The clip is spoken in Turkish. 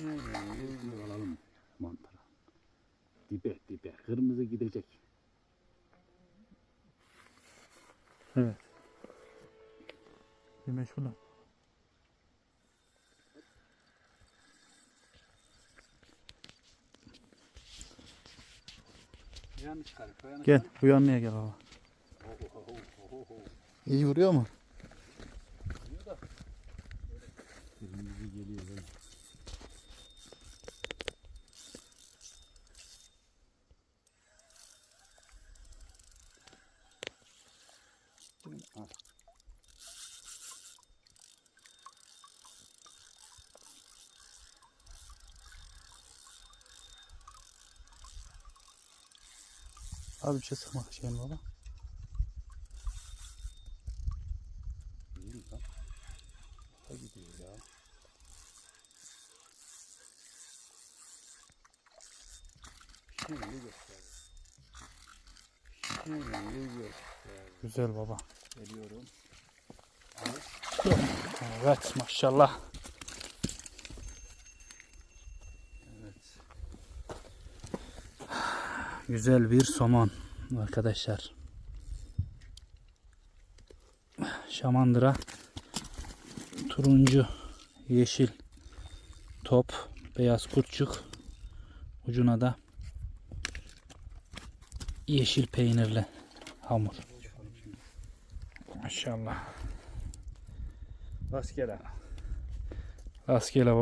Şöyle alalım mantarı. Dibe dibe. Kırmızı gidecek. Evet. Bir meşgulüm. Yanlış çıkar. Yanlış Gel uyanmaya gel baba. İyi vuruyor mu? Kırmızı geliyor böyle. Al. Az bir şey sıkmak için baba. Gidiyor ya. Şimdi göster. Şimdi göster. Güzel baba. Geliyorum. Evet maşallah. Evet. Güzel bir somon arkadaşlar. Şamandıra turuncu, yeşil top, beyaz kurtçuk ucuna da yeşil peynirli hamur. Maşallah. Rastgele. Rastgele baba.